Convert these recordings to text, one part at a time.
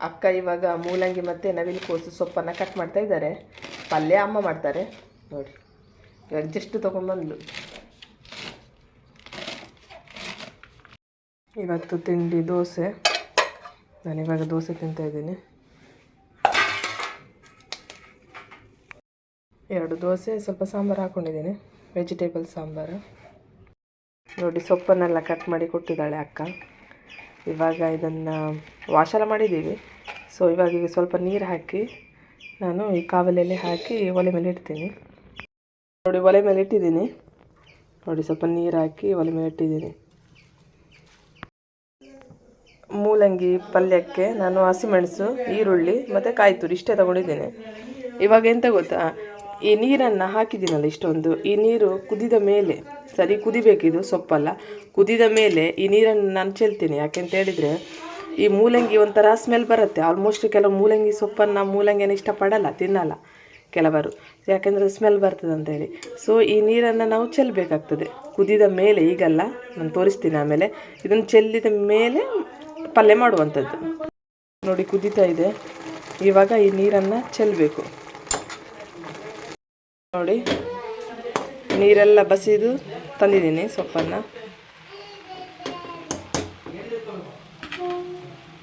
ಅಕ್ಕ ಇವಾಗ ಮೂಲಂಗಿ ಮತ್ತು ನವಿಲು ಕೋಸು ಸೊಪ್ಪನ್ನು ಕಟ್ ಮಾಡ್ತಾ ಇದ್ದಾರೆ. ಪಲ್ಯ ಅಮ್ಮ ಮಾಡ್ತಾರೆ. ನೋಡಿ. ಇವಾಗ ಜಸ್ಟ್ ತೊಗೊಂಬಂದ್ಲು ಇವತ್ತು ತಿಂಡಿ ದೋಸೆ. ನಾನು ಇವಾಗ ದೋಸೆ ತಿಂತಾ ಇದ್ದೀನಿ. ಎರಡು ದೋಸೆ, ಸ್ವಲ್ಪ ಸಾಂಬಾರು ಹಾಕ್ಕೊಂಡಿದ್ದೀನಿ ವೆಜಿಟೇಬಲ್ ಸಾಂಬಾರು. ನೋಡಿ, ಸೊಪ್ಪನ್ನೆಲ್ಲ ಕಟ್ ಮಾಡಿ ಕೊಟ್ಟಿದ್ದಾಳೆ ಅಕ್ಕ. ಇವಾಗ ಇದನ್ನು ವಾಶೆಲ್ಲ ಮಾಡಿದ್ದೀವಿ. ಸೊ ಇವಾಗ ಈಗ ಸ್ವಲ್ಪ ನೀರು ಹಾಕಿ, ನಾನು ಈ ಕಾವಲೆಯಲ್ಲಿ ಹಾಕಿ ಒಲೆ ಮೇಲೆ ಇಡ್ತೀನಿ. ನೋಡಿ, ಒಲೆ ಮೇಲೆ ಇಟ್ಟಿದ್ದೀನಿ. ನೋಡಿ, ಸ್ವಲ್ಪ ನೀರು ಹಾಕಿ ಒಲೆ ಮೇಲೆ ಇಟ್ಟಿದ್ದೀನಿ. ಮೂಲಂಗಿ ಪಲ್ಯಕ್ಕೆ ನಾನು ಹಸಿಮೆಣಸು, ಈರುಳ್ಳಿ ಮತ್ತು ಕಾಯಿ ತುರಿ ಇಷ್ಟೇ ತಗೊಂಡಿದ್ದೀನಿ. ಇವಾಗ ಎಂತ ಗೊತ್ತಾ? ಈ ನೀರನ್ನು ಹಾಕಿದ್ದೀನಲ್ಲ ಇಷ್ಟೊಂದು, ಈ ನೀರು ಕುದಿದ ಮೇಲೆ, ಸರಿ ಕುದಿಬೇಕಿದು ಸೊಪ್ಪಲ್ಲ, ಕುದಿದ ಮೇಲೆ ಈ ನೀರನ್ನು ನಾನು ಚೆಲ್ತೀನಿ. ಯಾಕೆಂತ ಹೇಳಿದರೆ, ಈ ಮೂಲಂಗಿ ಒಂಥರ ಸ್ಮೆಲ್ ಬರುತ್ತೆ. ಆಲ್ಮೋಸ್ಟ್ ಕೆಲವು ಮೂಲಂಗಿ ಸೊಪ್ಪನ್ನು ಮೂಲಂಗಿನ ಇಷ್ಟಪಡಲ್ಲ, ತಿನ್ನಲ್ಲ ಕೆಲವರು. ಯಾಕೆಂದರೆ ಸ್ಮೆಲ್ ಬರ್ತದೆ ಅಂತೇಳಿ ಸೊ ಈ ನೀರನ್ನು ನಾವು ಚೆಲ್ಲಬೇಕಾಗ್ತದೆ ಕುದಿದ ಮೇಲೆ ಈಗಲ್ಲ, ನಾನು ತೋರಿಸ್ತೀನಿ ಆಮೇಲೆ. ಇದನ್ನು ಚೆಲ್ಲಿದ ಮೇಲೆ ಪಲ್ಯ ಮಾಡುವಂಥದ್ದು. ನೋಡಿ, ಕುದೀತಾ ಇದೆ. ಇವಾಗ ಈ ನೀರನ್ನು ಚೆಲ್ಲಬೇಕು ನೋಡಿ. ನೀರೆಲ್ಲ ಬಸಿದು ತಂದಿದ್ದೀನಿ ಸೊಪ್ಪನ್ನು.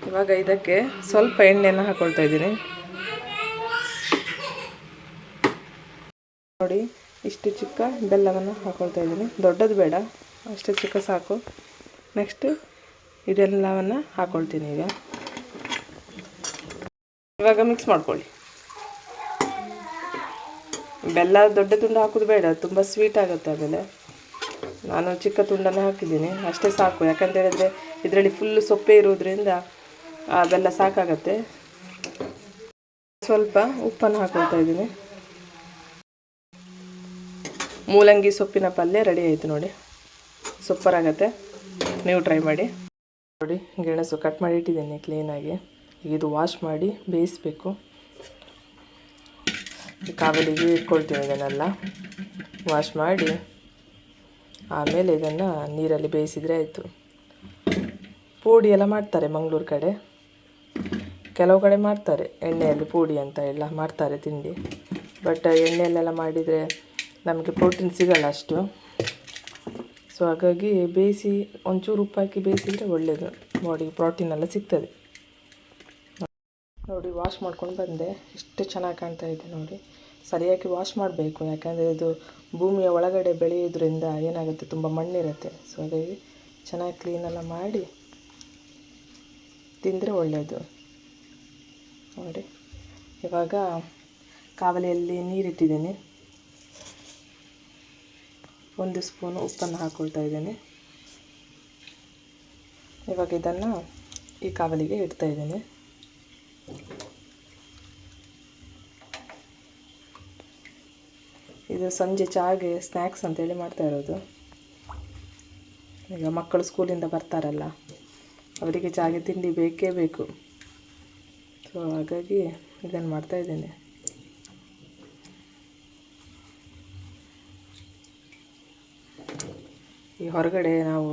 ಇವಾಗ ಇದಕ್ಕೆ ಸ್ವಲ್ಪ ಎಣ್ಣೆಯನ್ನು ಹಾಕೊಳ್ತಾ ಇದ್ದೀನಿ. ನೋಡಿ, ಇಷ್ಟು ಚಿಕ್ಕ ಬೆಲ್ಲವನ್ನು ಹಾಕೊಳ್ತಾ ಇದ್ದೀನಿ. ದೊಡ್ಡದು ಬೇಡ, ಅಷ್ಟು ಚಿಕ್ಕ ಸಾಕು. ನೆಕ್ಸ್ಟು ಇದೆಲ್ಲವನ್ನು ಹಾಕೊಳ್ತೀನಿ ಈಗ. ಇವಾಗ ಮಿಕ್ಸ್ ಮಾಡ್ಕೊಳ್ಳಿ. ಬೆಲ್ಲ ದೊಡ್ಡ ತುಂಡು ಹಾಕೋದು ಬೇಡ, ತುಂಬ ಸ್ವೀಟ್ ಆಗುತ್ತೆ ಆಮೇಲೆ ನಾನು ಚಿಕ್ಕ ತುಂಡನ್ನು ಹಾಕಿದ್ದೀನಿ, ಅಷ್ಟೇ ಸಾಕು. ಯಾಕಂತ ಹೇಳಿದ್ರೆ ಇದರಲ್ಲಿ ಫುಲ್ಲು ಸೊಪ್ಪೆ ಇರೋದ್ರಿಂದ ಆ ಬೆಲ್ಲ ಸಾಕಾಗತ್ತೆ. ಸ್ವಲ್ಪ ಉಪ್ಪನ್ನು ಹಾಕೊಳ್ತಾ ಇದ್ದೀನಿ. ಮೂಲಂಗಿ ಸೊಪ್ಪಿನ ಪಲ್ಯ ರೆಡಿ ಆಯಿತು ನೋಡಿ. ಸೂಪರ್ ಆಗುತ್ತೆ. ನೀವು ಟ್ರೈ ಮಾಡಿ. ನೋಡಿ, ಗೆಣಸು ಕಟ್ ಮಾಡಿ ಇಟ್ಟಿದ್ದೀನಿ ಕ್ಲೀನಾಗಿ ಇದು ವಾಶ್ ಮಾಡಿ ಬೇಯಿಸಬೇಕು. ಕಾವಲಿಗೆ ಇಟ್ಕೊಳ್ತೀನಿ ಇದನ್ನೆಲ್ಲ. ವಾಶ್ ಮಾಡಿ, ಆಮೇಲೆ ಇದನ್ನು ನೀರಲ್ಲಿ ಬೇಯಿಸಿದರೆ ಆಯಿತು. ಪೂಡಿ ಎಲ್ಲ ಮಾಡ್ತಾರೆ ಮಂಗಳೂರು ಕಡೆ. ಕೆಲವು ಕಡೆ ಮಾಡ್ತಾರೆ, ಎಣ್ಣೆಯಲ್ಲಿ ಪೂಡಿ ಅಂತ ಎಲ್ಲ ಮಾಡ್ತಾರೆ ತಿಂಡಿ. ಬಟ್ ಎಣ್ಣೆಯಲ್ಲೆಲ್ಲ ಮಾಡಿದರೆ ನಮಗೆ ಪ್ರೋಟೀನ್ ಸಿಗಲ್ಲ ಅಷ್ಟು. ಸೊ ಹಾಗಾಗಿ ಬೇಯಿಸಿ, ಒಂಚೂರು ಉಪ್ಪು ಹಾಕಿ ಬೇಯಿಸಿದರೆ ಒಳ್ಳೆಯದು ಬಾಡಿಗೆ ಪ್ರೋಟೀನ್ ಎಲ್ಲ ಸಿಗ್ತದೆ. ನೋಡಿ ವಾಶ್ ಮಾಡ್ಕೊಂಡು ಬಂದೆ. ಎಷ್ಟು ಚೆನ್ನಾಗಿ ಕಾಣ್ತಾ ಇದೆ ನೋಡಿ. ಸರಿಯಾಗಿ ವಾಶ್ ಮಾಡಬೇಕು. ಯಾಕೆಂದರೆ ಇದು ಭೂಮಿಯ ಒಳಗಡೆ ಬೆಳೆಯೋದ್ರಿಂದ ಏನಾಗುತ್ತೆ? ತುಂಬ ಮಣ್ಣಿರುತ್ತೆ. ಸೊ ಹಾಗಾಗಿ ಚೆನ್ನಾಗಿ ಕ್ಲೀನೆಲ್ಲ ಮಾಡಿ ತಿಂದರೆ ಒಳ್ಳೆಯದು ನೋಡಿ, ಇವಾಗ ಕಾವಲಿಯಲ್ಲಿ ನೀರಿಟ್ಟಿದ್ದೀನಿ. ಒಂದು ಸ್ಪೂನು ಉಪ್ಪನ್ನು ಹಾಕ್ಕೊಳ್ತಾ ಇದ್ದೇನೆ. ಇವಾಗ ಇದನ್ನು ಈ ಕಾವಲಿಗೆ ಇಡ್ತಾ ಇದ್ದೇನೆ. ಇದು ಸಂಜೆ ಚಹಾಗೆ ಸ್ನ್ಯಾಕ್ಸ್ ಅಂತೇಳಿ ಮಾಡ್ತಾ ಇರೋದು. ಈಗ ಮಕ್ಕಳು ಸ್ಕೂಲಿಂದ ಬರ್ತಾರಲ್ಲ, ಅವರಿಗೆ ಚಹಾಗೆ ತಿಂಡಿ ಬೇಕೇ ಬೇಕು. ಸೊ ಹಾಗಾಗಿ ಇದನ್ನು ಮಾಡ್ತಾ ಇದ್ದೇನೆ. ಈ ಹೊರಗಡೆ ನಾವು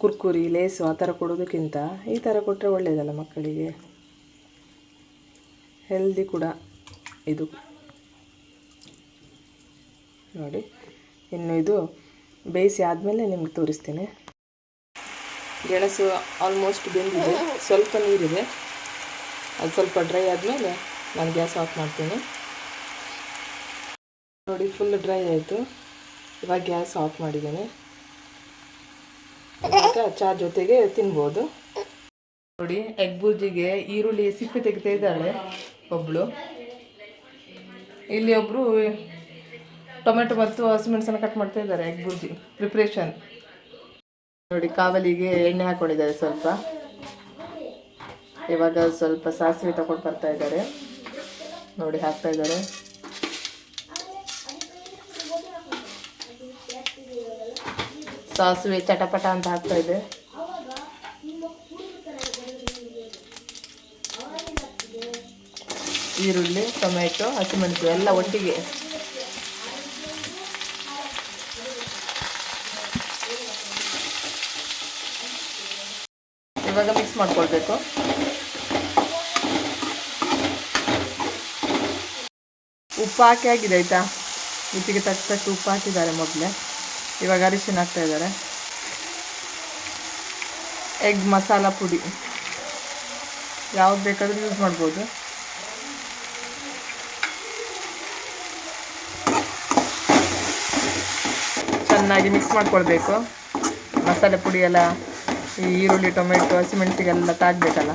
ಕುರ್ಕುರಿ, ಲೇಸು ಆ ಥರ ಕೊಡೋದಕ್ಕಿಂತ ಈ ಥರ ಕೊಟ್ಟರೆ ಒಳ್ಳೆಯದಲ್ಲ ಮಕ್ಕಳಿಗೆ. ಹೆಲ್ದಿ ಕೂಡ ಇದು. ನೋಡಿ. ಇನ್ನು ಇದು ಬೇಯಿಸಿ ಆದಮೇಲೆ ನಿಮ್ಗೆ ತೋರಿಸ್ತೀನಿ. ಗೆಣಸು ಆಲ್ಮೋಸ್ಟ್ ಬೆಂದಿದೆ. ಸ್ವಲ್ಪ ನೀರಿದೆ. ಅದು ಸ್ವಲ್ಪ ಡ್ರೈ ಆದಮೇಲೆ ನಾನು ಗ್ಯಾಸ್ ಆಫ್ ಮಾಡ್ತೀನಿ. ನೋಡಿ ಫುಲ್ ಡ್ರೈ ಆಯಿತು. ಇವಾಗ ಗ್ಯಾಸ್ ಆಫ್ ಮಾಡಿದ್ದೀನಿ. ಚಾ ಜೊತೆಗೆ ತಿನ್ಬೋದು. ನೋಡಿ ಎಗ್ ಬುರ್ಜಿಗೆ ಈರುಳ್ಳಿ ಸಿಪ್ಪೆ ತೆಗಿತಾ ಇದ್ದಾಳೆ ಒಬ್ಬಳು ಇಲ್ಲಿ ಒಬ್ಬರು ಟೊಮೆಟೊ ಮತ್ತು ಹಸಿಮೆಣಸನ್ನು ಕಟ್ ಮಾಡ್ತಾ ಇದ್ದಾರೆ ಎಗ್ ಬುರ್ಜಿ. ಪ್ರಿಪ್ರೇಷನ್ ನೋಡಿ, ಕಾವಲಿಗೆ ಎಣ್ಣೆ ಹಾಕೊಂಡಿದ್ದಾರೆ ಸ್ವಲ್ಪ. ಇವಾಗ ಸ್ವಲ್ಪ ಸಾಸಿವೆ ತಗೊಂಡು ಬರ್ತಾ ಇದ್ದಾರೆ. ನೋಡಿ, ಹಾಕ್ತಾ ಇದ್ದಾರೆ. ಸಾಸಿವೆ ಚಟಪಟ ಅಂತ ಹಾಕ್ತಾ ಇದೆ. ಈರುಳ್ಳಿ, ಟೊಮೆಟೊ, ಹಸಿಮೆಣಸು ಎಲ್ಲ ಒಟ್ಟಿಗೆ. ಇವಾಗ ಮಿಕ್ಸ್ ಮಾಡ್ಕೊಳ್ಬೇಕು. ಉಪ್ಪು ಹಾಕಿ ಆಗಿದೆ ಆಯಿತಾ? ತಕ್ಕ ತಕ್ಕಷ್ಟು ಉಪ್ಪು ಹಾಕಿದ್ದಾರೆ ಮೊದಲೇ. ಇವಾಗ ಅರಿಶಿನ ಹಾಕ್ತಾ ಇದ್ದಾರೆ. ಎಗ್ ಮಸಾಲ ಪುಡಿ. ಯಾವ್ದು ಬೇಕಾದರೂ ಯೂಸ್ ಮಾಡ್ಬೋದು. ಚೆನ್ನಾಗಿ ಮಿಕ್ಸ್ ಮಾಡ್ಕೊಳ್ಬೇಕು. ಮಸಾಲೆ ಪುಡಿ ಎಲ್ಲ ಈ ಈರುಳ್ಳಿ, ಟೊಮೆಟೊ, ಹಸಿಮೆಣಸಿಗೆಲ್ಲ ತಾಗಬೇಕಲ್ಲ.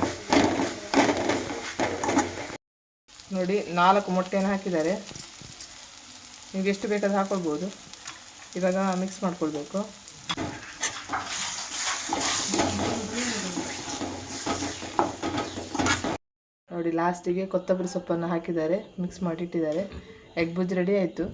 ನೋಡಿ, ನಾಲ್ಕು ಮೊಟ್ಟೆನ ಹಾಕಿದ್ದಾರೆ. ನಿಮ್ಗೆ ಎಷ್ಟು ಬೇಕಾದ್ರೂ ಹಾಕೊಳ್ಬೋದು. ಇವಾಗ ಮಿಕ್ಸ್ ಮಾಡ್ಕೊಳ್ಬೇಕು. ನೋಡಿ ಲಾಸ್ಟಿಗೆ ಕೊತ್ತಂಬರಿ ಸೊಪ್ಪನ್ನು ಹಾಕಿದ್ದಾರೆ. ಮಿಕ್ಸ್ ಮಾಡಿಟ್ಟಿದ್ದಾರೆ. ಎಗ್ ಬುಜ್ಜಿ ರೆಡಿ ಆಯಿತು.